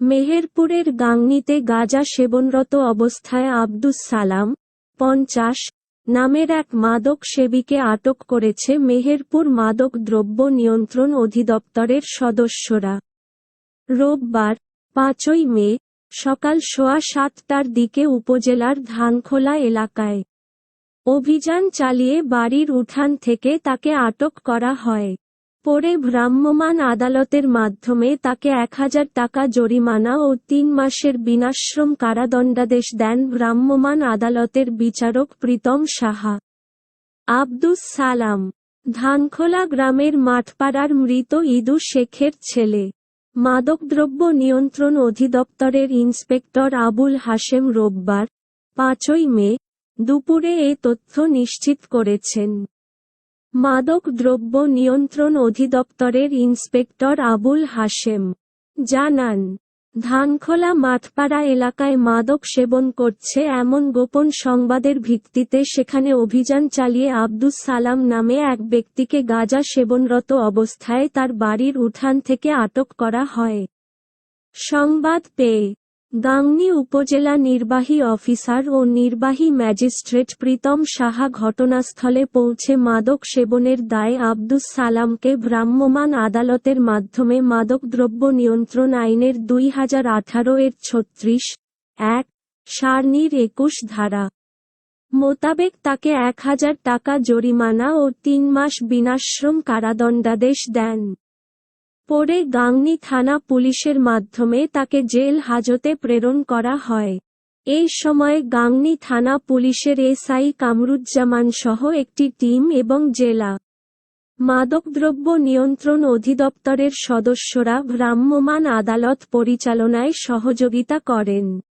মেহেরপুরের গাংনীতে গাঁজা সেবনরত অবস্থায় আব্দুস সালাম, পঞ্চাশ, নামের এক মাদক সেবীকে আটক করেছে মেহেরপুর মাদক দ্রব্য নিয়ন্ত্রণ অধিদপ্তরের সদস্যরা। রোববার, পাঁচই মে, সকাল সোয়া সাতটার দিকে উপজেলার ধানখোলা এলাকায় অভিযান চালিয়ে বাড়ির উঠান থেকে তাকে আটক করা হয়। পরে ভ্রাম্যমাণ আদালতের মাধ্যমে তাকে এক হাজার টাকা জরিমানা ও তিন মাসের বিনাশ্রম কারাদণ্ডাদেশ দেন ভ্রাম্যমাণ আদালতের বিচারক প্রীতম সাহা। আব্দুস সালাম, ধানখোলা গ্রামের মাঠপাড়ার মৃত ইদু শেখের ছেলে। মাদকদ্রব্য নিয়ন্ত্রণ অধিদপ্তরের ইন্সপেক্টর আবুল হাশেম রোববার, পাঁচই মে, দুপুরে এ তথ্য নিশ্চিত করেছেন। মাদক দ্রব্য নিয়ন্ত্রণ অধিদপ্তরের ইন্সপেক্টর আবুল হাশেম জানান, ধানখোলা মাঠপাড়া এলাকায় মাদক সেবন করছে এমন গোপন সংবাদের ভিত্তিতে সেখানে অভিযান চালিয়ে আব্দুস সালাম নামে এক ব্যক্তিকে গাঁজা সেবনরত অবস্থায় তার বাড়ির উঠান থেকে আটক করা হয়। সংবাদ পেয়ে গাংনী উপজেলা নির্বাহী অফিসার ও নির্বাহী ম্যাজিস্ট্রেট প্রীতম সাহা ঘটনাস্থলে পৌঁছে মাদক সেবনের দায়ে আব্দুস সালামকে ভ্রাম্যমাণ আদালতের মাধ্যমে মাদকদ্রব্য নিয়ন্ত্রণ আইনের দুই হাজার আঠারো এর ছত্রিশ এক সারনির একুশ ধারা মোতাবেক তাকে এক হাজার টাকা জরিমানা ও তিন মাস বিনাশ্রম কারাদণ্ডাদেশ দেন। পরে গাংনি থানা পুলিশের মাধ্যমে তাকে জেল হাজতে প্রেরণ করা হয়। এই সময় গাংনি থানা পুলিশের এসআই কামরুজ্জামান সহ একটি টিম এবং জেলা মাদকদ্রব্য নিয়ন্ত্রণ অধিদপ্তরের সদস্যরা ভ্রাম্যমাণ আদালত পরিচালনায় সহযোগিতা করেন।